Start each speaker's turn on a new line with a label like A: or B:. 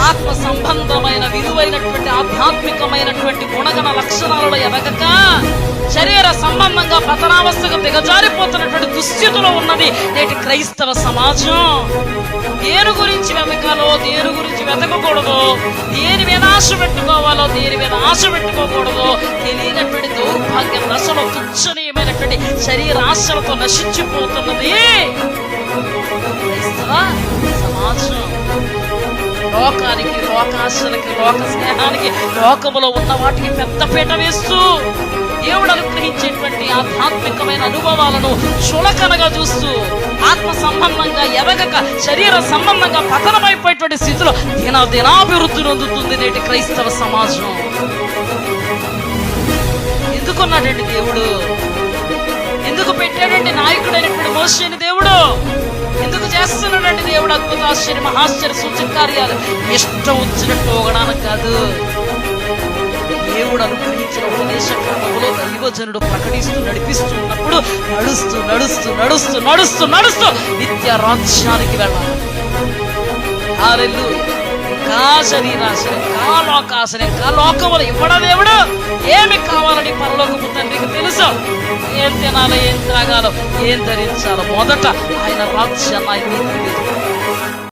A: ఆత్మ సంబంధమైన విలువైనటువంటి ఆధ్యాత్మికమైనటువంటి గుణగణ లక్షణాలలో ఎదగక శరీర సంబంధంగా పతనావస్థకు దిగజారిపోతున్నటువంటి దుస్థితిలో ఉన్నది నేటి క్రైస్తవ సమాజం. దేని గురించి వెతకాలో దేని గురించి వెతకకూడదు దేని మీద ఆశ పెట్టుకోవాలో దేని మీద ఆశ పెట్టుకోకూడదు తెలియనటువంటి దౌర్భాగ్య దశలో తుచ్చనీయమైనటువంటి శరీరాశలతో నశించిపోతున్నది లోకానికి లోకాశలకి లోక స్నేహానికి లోకములో ఉన్న వాటికి పెద్ద పీట వేస్తూ దేవుడు అనుగ్రహించేటువంటి ఆధ్యాత్మికమైన అనుభవాలను చులకనగా చూస్తూ ఆత్మ సంబంధంగా ఎదగక శరీర సంబంధంగా పతనమైపోయేటువంటి స్థితిలో దిన దినాభివృద్ధి నొందుతుంది నేటి క్రైస్తవ సమాజం. ఎందుకున్నాడండి దేవుడు? చేస్తున్నాడండి దేవుడు ఆశ్చర్య మహాశ్చర్య సూచక కార్యాలు ఇష్టం వచ్చినట్టు ఒకడానికి కాదు దేవుడు అనుగ్రహించిన ఉపదేశ క్రమంలో దైవజనుడు ప్రకటిస్తూ నడిపిస్తున్నప్పుడు నడుస్తూ నడుస్తూ నడుస్తూ నడుస్తూ నడుస్తూ నిత్య రాజ్యానికి వెళ్ళాలి హల్లెలూయా. ఇంకా శరీరాశని ఇంకా లోకాశని ఇంకా లోకములు ఇవ్వడం దేవుడు ఏమి కావాలని పరలోకపు తండ్రికి తెలుసు ఏం తినాలో ఏం త్రాగాలో ఏం ధరించాలో మొదట ఆయన రాజ్యాన్ని ఆయన